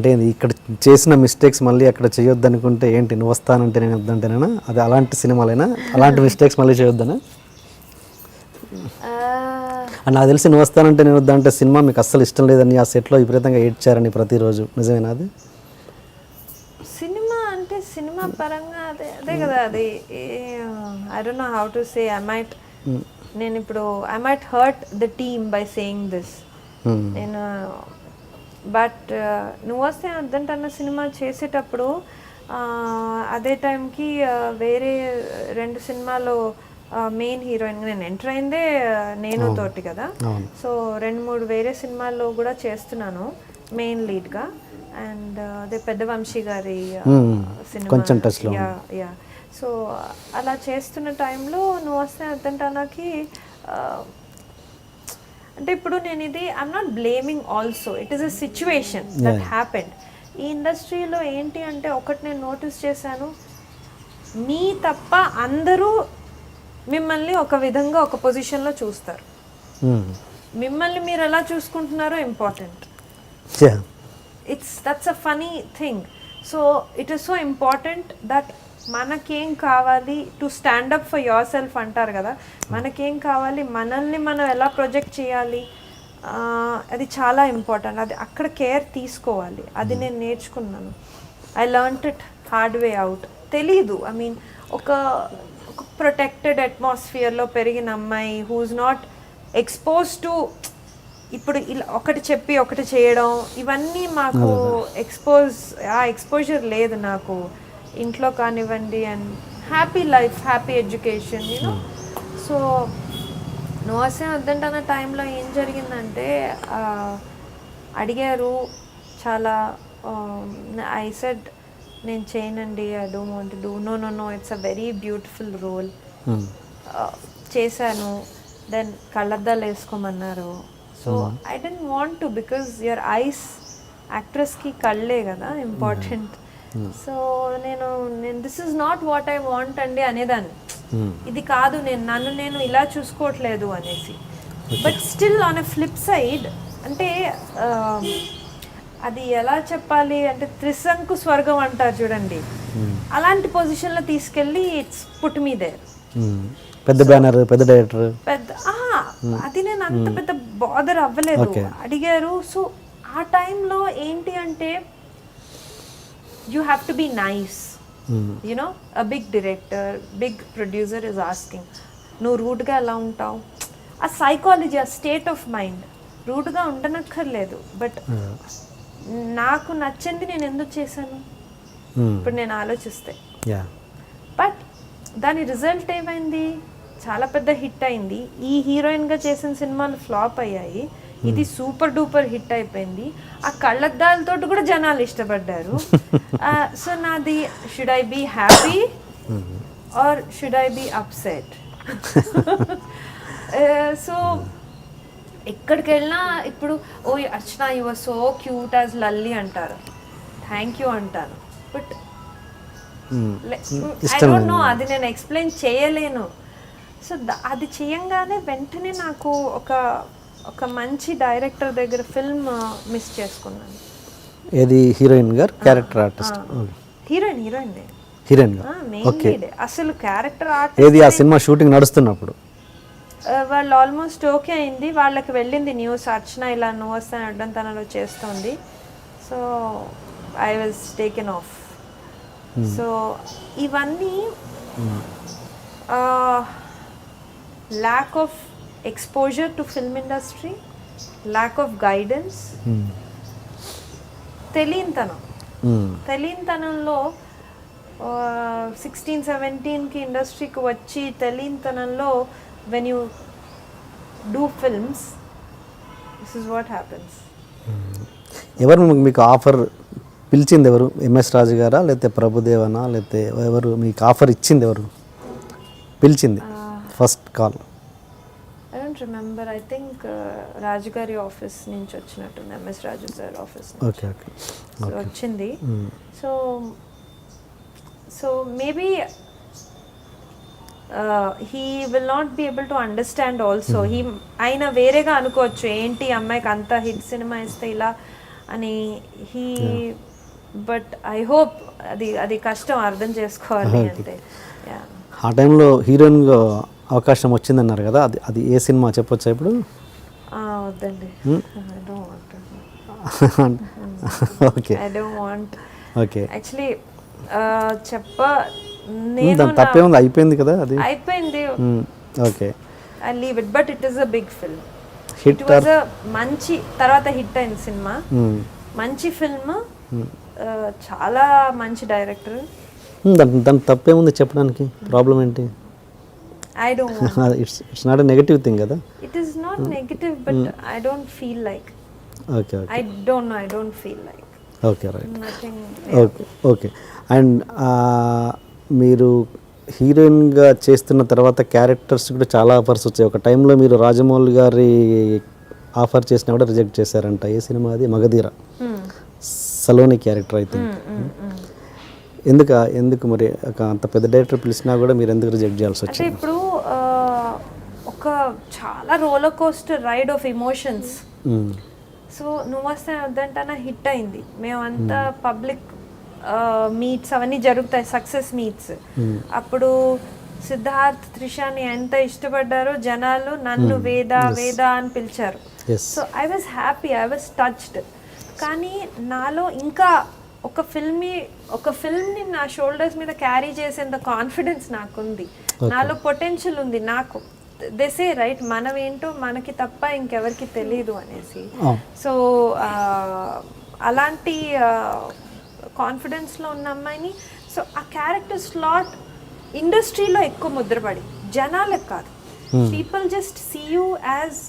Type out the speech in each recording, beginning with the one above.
అంటే ఇక్కడ చేసిన మిస్టేక్స్ మళ్ళీ అక్కడ చేయొద్దు అనుకుంటే ఏంటి? నువ్వు వస్తానంటే నేను వద్దంటేనా అది అలాంటి సినిమాలైనా? అలాంటి మిస్టేక్స్ మళ్ళీ చేయొద్దనా? నాకు తెలిసి నువ్వు వస్తానంటే నేను వద్దంటే సినిమా మీకు అస్సలు ఇష్టం లేదని ఆ సెట్లో విపరీతంగా ఏడ్చారని ప్రతిరోజు. నిజమేనా అది? సినిమా అంటే సినిమా పరంగా అదే అదే కదా అది. I don't know how to say I might నేను ఇప్పుడు I might hurt the team by saying this. నేను బట్ నువ్వు వస్తే అద్దంటన్న సినిమా చేసేటప్పుడు అదే టైంకి వేరే రెండు సినిమాలో మెయిన్ హీరోయిన్ నేను ఎంటర్ అయిందే నేను తోటి కదా. సో రెండు మూడు వేరే సినిమాల్లో కూడా చేస్తున్నాను మెయిన్ లీడ్గా. అండ్ అదే పెద్ద వంశీ గారి. సినిమా. యా సో అలా చేస్తున్న టైంలో నువ్వు వస్తే అద్దంటానాకి అంటే ఇప్పుడు నేను ఇది I'm not blaming also it is a situation that happened ఈ ఇండస్ట్రీలో ఏంటి అంటే ఒకటి నేను నోటీస్ చేశాను. మీ తప్ప అందరూ మిమ్మల్ని ఒక విధంగా ఒక పొజిషన్లో చూస్తారు. Hmm. మిమ్మల్ని మీరు ఎలా చూసుకుంటున్నారో important. It's that's a funny thing so it is so important that మనకేం కావాలి to stand up for yourself అంటారు కదా. మనకేం కావాలి? మనల్ని మనం ఎలా ప్రొజెక్ట్ చేయాలి? అది చాలా ఇంపార్టెంట్ అది అక్కడ కేర్ తీసుకోవాలి. అది నేను నేర్చుకున్నాను. I learnt it hard way out తెలీదు. ఐ మీన్ ఒక ఒక ప్రొటెక్టెడ్ అట్మాస్ఫియర్లో పెరిగిన అమ్మాయి హూజ్ నాట్ ఎక్స్పోజ్ టు ఇప్పుడు ఇలా ఒకటి చెప్పి ఒకటి చేయడం ఇవన్నీ మాకు ఎక్స్పోజ్ ఆ ఎక్స్పోజర్ లేదు నాకు. ఇంట్లో కానివ్వండి and happy life happy education you know so నోసే వద్దంటన్న టైంలో ఏం జరిగిందంటే అడిగారు చాలా ఐ సెడ్ నేను చేయనండి I don't want do no no no it's a very beautiful role Hmm. చేశాను. దెన్ కళ్ళద్దాలు వేసుకోమన్నారు. So I didn't want to because your eyes యాక్ట్రెస్కి కళ్ళే కదా ఇంపార్టెంట్ సో నేను నేను this is not what I want అండి అనేదాన్ని. Hmm. ఇది కాదు నేను నన్ను నేను ఇలా చూసుకోవట్లేదు అనేసి. But still on a flip side అంటే ఆ, అది ఎలా చెప్పాలి అంటే త్రిశంకు స్వర్గం అంటారు చూడండి. అలాంటి పొజిషన్లో తీసుకెళ్ళి it's put me there Hmm. పెద్ద బ్యానర్ పెద్ద డైరెక్టర్ పెద్ద ఆహా, అది నేను అంత పెద్ద బాదర్ అవ్వలేదు. అడిగారు సో ఆ టైంలో ఏంటి అంటే you have to be nice you know a big director big producer is asking నువ్వు రూట్గా ఎలా ఉంటావు? ఆ సైకాలజీ ఆ స్టేట్ ఆఫ్ మైండ్ రూట్గా ఉండనక్కర్లేదు. బట్ నాకు నచ్చింది నేను ఎందుకు చేశాను? ఇప్పుడు నేను ఆలోచిస్తే. యా బట్ దాని రిజల్ట్ ఏమైంది? చాలా పెద్ద హిట్ అయింది. ఈ హీరోయిన్గా చేసిన సినిమాలు ఫ్లాప్ అయ్యాయి. ఇది సూపర్ డూపర్ హిట్ అయిపోయింది. ఆ కళ్ళద్దాలతో కూడా జనాలు ఇష్టపడ్డారు. సో నాది should I be happy or should I be upset so ఎక్కడికి వెళ్ళినా ఇప్పుడు ఓ Archana your so cute as Lalli అంటారు. థ్యాంక్ యూ అంటాను బట్ ఐ డోంట్ నో అది నేను ఎక్స్ప్లెయిన్ చేయలేను. సో అది చేయంగానే వెంటనే నాకు ఒక ఒక మంచి డైరెక్టర్ దగ్గర ఫిల్మ్ మిస్ చేసుకున్నాను. ఏది? హీరోయిన్ గారు? Character artist. Heroine heroine. Heroine lead అసలు క్యారెక్టర్ ఆర్ట్ ఏది? ఆ సినిమా షూటింగ్ నడుస్తున్నప్పుడు? వాళ్ళు ఆల్మోస్ట్ ఓకే అయింది. వాళ్ళకి వెళ్ళింది న్యూస్. అర్చన ఇలా నువ్వు వస్తాను అడ్డం తనలో చేస్తుంది. So I was taken off so ఇవన్నీ lack of exposure to film industry lack of guidance తెలియనితనం. Hmm. తెలియనితనంలో సిక్స్టీన్ సెవెంటీన్కి ఇండస్ట్రీకి వచ్చి తెలియనితనంలో when you do films this is what happens ఎవరు మీకు- ఆఫర్ పిలిచింది ఎవరు? ఎంఎస్ రాజు గారా లేకపోతే ప్రభుదేవనా లేకపోతే ఎవరు మీకు ఆఫర్ ఇచ్చింది ఎవరు? పిలిచింది first call remember I think రాజుగారి ఆఫీస్ నుంచి వచ్చినట్టుంది MS Raju sir office okay okay so వచ్చింది. So so maybe he will not be able to understand also he ఆయన వేరేగా అనుకోవచ్చు ఏంటి అమ్మాయికి అంత హిట్ సినిమా ఇస్తే ఇలా అని హీ బట్ ఐ హోప్ అది అది కష్టం అర్థం చేసుకోవాలి అంటే. ఆ టైంలో హీరోయిన్గా అవకాశం వచ్చిందన్నారు కదా అది అది ఏ సినిమా చెప్పొచ్చా ఇప్పుడు? Okay I don't want okay actually చెప్ప నేను దాని తప్పే ఉంది అయిపోయింది కదా అది? అయిపోయింది. Okay I leave it but it is a big film hit was a మంచి తర్వాత హిట్ అయింది సినిమా. మంచి ఫిల్మ్ చాలా మంచి డైరెక్టర్ దాని దాని తప్పే ఉంది చెప్పడానికి? ప్రాబ్లం ఏంటి? I don't it's it's not a negative thing కదా? It is not negative but I don't feel like okay okay I don't know I don't feel like okay right nothing okay okay and మీరు హీరోయిన్గా చేస్తున్న తర్వాత characters కూడా చాలా offers వచ్చాయి. ఒక టైంలో మీరు రాజమౌళి గారి ఆఫర్ చేసినా కూడా రిజెక్ట్ చేశారంట. ఏ సినిమా అది? మగధీర. సలోని క్యారెక్టర్ అయితే ఎందుకు ఎందుకు మరి అంత పెద్ద డైరెక్టర్ పిలిచినా కూడా మీరు ఎందుకు రిజెక్ట్ చేయాల్సి వచ్చింది? ఇప్పుడు ఒక చాలా roller coaster ride of emotions. So నువ్వు వస్తే వద్దంటనా హిట్ అయింది. మేమంతా పబ్లిక్ మీట్స్ అవన్నీ జరుగుతాయి సక్సెస్ మీట్స్ అప్పుడు సిద్ధార్థ్ త్రిషాని ఎంత ఇష్టపడ్డారో జనాలు నన్ను వేద వేద అని పిలిచారు. So I was happy I was touched కానీ నాలో ఇంకా ఒక ఫిల్మ్ని ఒక ఫిల్మ్ని నా షోల్డర్స్ మీద క్యారీ చేసేంత కాన్ఫిడెన్స్ నాకుంది. నాలో పొటెన్షియల్ ఉంది. నాకు దెసే రైట్ మనం ఏంటో మనకి తప్ప ఇంకెవరికి తెలియదు అనేసి. సో అలాంటి కాన్ఫిడెన్స్లో ఉన్న అమ్మాయిని సో ఆ క్యారెక్టర్ స్లాట్ ఇండస్ట్రీలో ఎక్కువ ముద్రపడి జనాలకు కాదు. People just see you as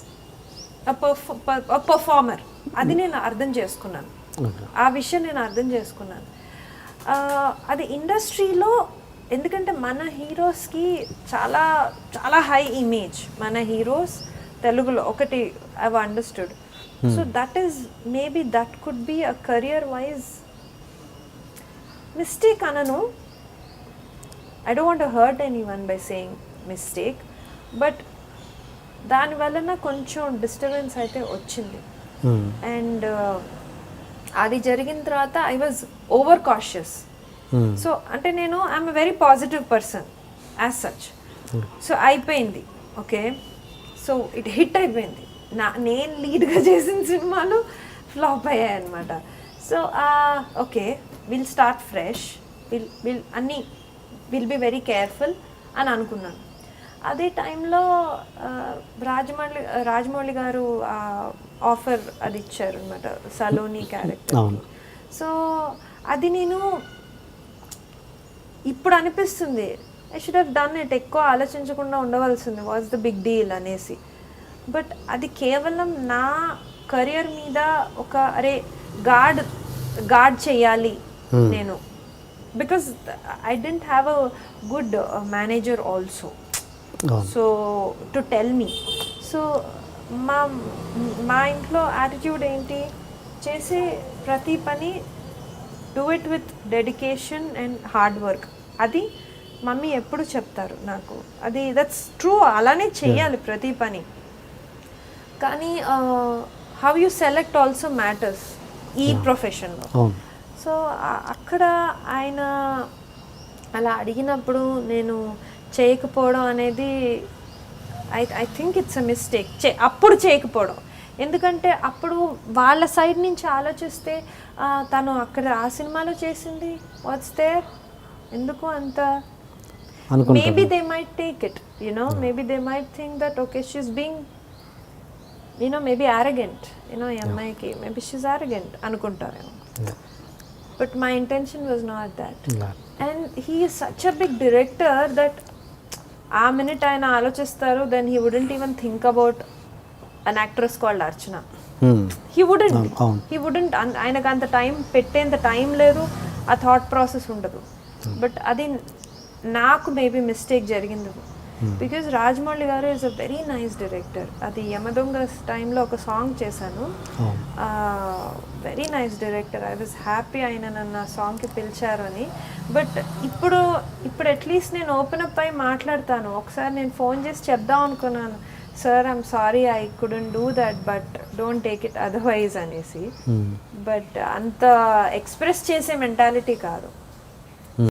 performer అది నేను అర్థం చేసుకున్నాను. ఆ విషయం నేను అర్థం చేసుకున్నాను. అది ఇండస్ట్రీలో ఎందుకంటే మన హీరోస్కి చాలా చాలా హై ఇమేజ్ మన హీరోస్ తెలుగులో ఒకటి I understood so that is maybe that could be a career wise mistake అనను. I don't want hurt anyone by saying mistake but దాని వలన కొంచెం డిస్టర్బెన్స్ అయితే వచ్చింది. అండ్ అది జరిగిన తర్వాత I was over cautious. So అంటే నేను I'm a very positive person as such so అయిపోయింది. ఓకే సో ఇట్ హిట్ అయిపోయింది. నా నేను లీడ్గా చేసిన సినిమాలు ఫ్లాప్ అయ్యాయి అనమాట so okay will start fresh will will అన్నీ విల్ బి వెరీ కేర్ఫుల్ అని అనుకున్నాను. అదే టైంలో రాజమౌళి రాజమౌళి గారు ఆఫర్ అది ఇచ్చారు అనమాట సలోని క్యారెక్టర్. సో అది నేను ఇప్పుడు అనిపిస్తుంది I should have done it ఎక్కువ ఆలోచించకుండా ఉండవలసింది వాజ్ ద బిగ్ డీల్ అనేసి. బట్ అది కేవలం నా కెరియర్ మీద ఒక అరే గాడ్ గాడ్ చేయాలి నేను. Because I didn't have a good manager also so to tell me so మా మా ఇంట్లో యాటిట్యూడ్ ఏంటి? చేసే ప్రతి పని do it with dedication and hard work అది మమ్మీ ఎప్పుడు చెప్తారు నాకు. అది దట్స్ ట్రూ అలానే చెయ్యాలి ప్రతి పని. కానీ how you select also matters ఈ ప్రొఫెషన్లో సో అక్కడ ఆయన అలా అడిగినప్పుడు నేను చేయకపోవడం అనేది I I think it's a mistake చే అప్పుడు చేయకపోవడం. ఎందుకంటే అప్పుడు వాళ్ళ సైడ్ నుంచి ఆలోచిస్తే తను అక్కడ ఆ సినిమాలో చేసింది వాట్స్ దేర్ ఎందుకు అంత? Maybe they might take it you know maybe they might think that okay she's being you know maybe arrogant you know ఈ అమ్మాయికి మేబీ షీస్ ఆరగెంట్ అనుకుంటారేమో. But my intention was not that and he is such a big director that ఆ minute ఆయన ఆలోచిస్తారు then he wouldn't even think about an actress called Archana. He wouldn't. He wouldn't ఆయనకు అంత time పెట్టేంత time లేదు ఆ thought process ఉండదు. But అది నాకు మేబీ మిస్టేక్ జరిగింది. Because Rajamouli garu is a very nice director అది యమదొంగ టైంలో ఒక సాంగ్ చేశాను. Very nice director I was happy ఆయన నన్ను ఆ సాంగ్కి పిలిచారు అని. బట్ ఇప్పుడు ఇప్పుడు అట్లీస్ట్ నేను ఓపెన్ అప్ అయి మాట్లాడతాను. ఒకసారి నేను ఫోన్ చేసి చెప్దాం అనుకున్నాను. Sir I'm sorry I couldn't do that but don't take it otherwise అనేసి. Hmm. బట్ అంత ఎక్స్ప్రెస్ చేసే మెంటాలిటీ కాదు.